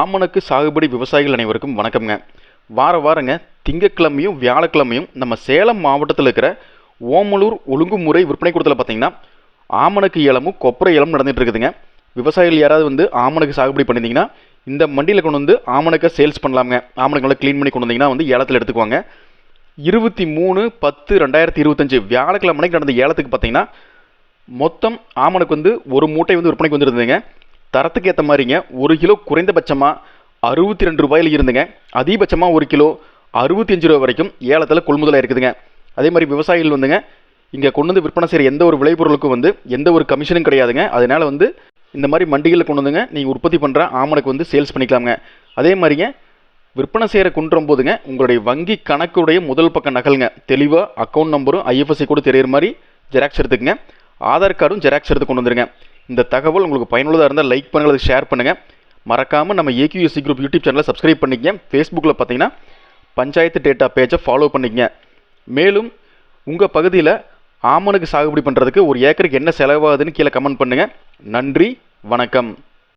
ஆமணக்கு சாகுபடி விவசாயிகள் அனைவருக்கும் வணக்கம்ங்க. வார வாரங்க திங்கக்கிழமையும் வியாழக்கிழமையும் நம்ம சேலம் மாவட்டத்தில் இருக்கிற ஓமலூர் ஒழுங்குமுறை விற்பனை கூடத்தில் பார்த்தீங்கன்னா ஆமணக்கு ஏலமும் கொப்பரை ஏலமும் நடந்துகிட்டு இருக்குதுங்க விவசாயிகள் யாராவது வந்து ஆமணக்கு சாகுபடி பண்ணியிருந்தீங்கன்னா இந்த மண்டியில் கொண்டு வந்து ஆமணக்கை சேல்ஸ் பண்ணலாமுங்க. ஆமணக்கு நல்லா க்ளீன் பண்ணி கொண்டு வந்தீங்கன்னா வந்து ஏலத்தில் எடுத்துக்குவாங்க. இருபத்தி மூணு பத்து ரெண்டாயிரத்தி இருபத்தஞ்சு வியாழக்கிழமை நடந்த ஏலத்துக்கு பார்த்தீங்கன்னா மொத்தம் ஆமணக்கு வந்து ஒரு மூட்டை வந்து விற்பனைக்கு வந்துருந்ததுங்க. தரத்துக்கு ஏற்ற மாதிரிங்க ஒரு கிலோ குறைந்தபட்சமாக அறுபத்தி ரெண்டு ரூபாயில் இருந்துங்க. அதிகபட்சமாக ஒரு கிலோ அறுபத்தி அஞ்சு ரூபா வரைக்கும் ஏலத்தில் கொள்முதலாக இருக்குதுங்க. அதே மாதிரி விவசாயிகள் வந்துங்க இங்கே கொண்டு வந்து விற்பனை செய்கிற எந்த ஒரு விளைபொருளுக்கும் வந்து எந்த ஒரு கமிஷனும் கிடையாதுங்க. அதனால் வந்து இந்த மாதிரி மண்டிகளில் கொண்டு வந்துங்க நீங்கள் உற்பத்தி பண்ணுற ஆமணக்கு வந்து சேல்ஸ் பண்ணிக்கலாமுங்க. அதே மாதிரிங்க விற்பனை செய்கிற குன்றும் போதுங்க உங்களுடைய வங்கி கணக்குடைய முதல் பக்க நகலுங்க. தெளிவாக அக்கௌண்ட் நம்பரும் ஐஎஃப்எஸ்சி கூட தெரியுற மாதிரி ஜெராக்ஸ் எடுத்துக்கங்க. ஆதார் கார்டும் ஜெராக்ஸ் எடுத்து கொண்டு வந்துருங்க. இந்த தகவல் உங்களுக்கு பயனுள்ளதாக இருந்தால் லைக் பண்ணுங்கள் அதை ஷேர் பண்ணுங்கள் மறக்காமல் நம்ம ஏகியூஎஸ்சி குரூப் யூடியூப் சேனலை சப்ஸ்கிரைப் பண்ணிக்கங்க. ஃபேஸ்புக்கில் பார்த்தீங்கன்னா பஞ்சாயத்து டேட்டா பேஜை ஃபாலோ பண்ணிக்கங்க. மேலும் உங்கள் பகுதியில் ஆமனுக்கு சாகுபடி பண்ணுறதுக்கு ஒரு ஏக்கருக்கு என்ன செலவாகுதுன்னு கீழே கமெண்ட் பண்ணுங்கள் நன்றி வணக்கம்.